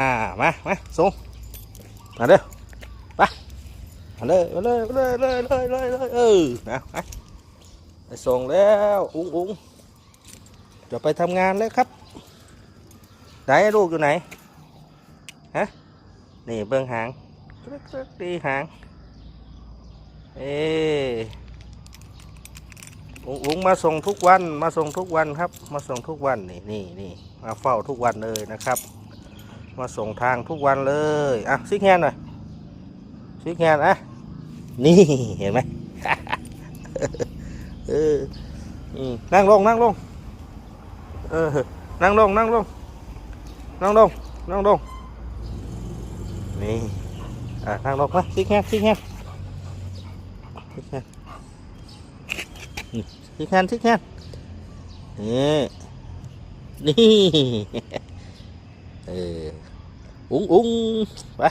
อ่ามามาส่งมาเด้อไปมาเลยมาเลยมาเลยเลยเลยเลยเลยเออนะไปส่งแล้วอุ้งอุ้งจะไปทำงานแล้วครับไหนลูกอยู่ไหนฮะนี่เบื้องหางกรึกกรึกดีหางเออุ้งอุ้งมาส่งทุกวันมาส่งทุกวันครับ มาส่งทุกวันนี่นี่นี่มาเฝ้าทุกวันเลยนะครับ มาส่งทางทุกวันเลย อะซิกแฮนหน่อยซิกแฮนอะนี่เห็นไหมเออนั่งลงนั่งลงเออนั่งลงนั่งลงนั่งลงนั่งลงนี่อะนั่งลงมาซิกแฮนซิกแฮนซิกแฮนนี่ซิกแฮนซิกแฮนนี่นี่ เอออุ้งอุ้งไป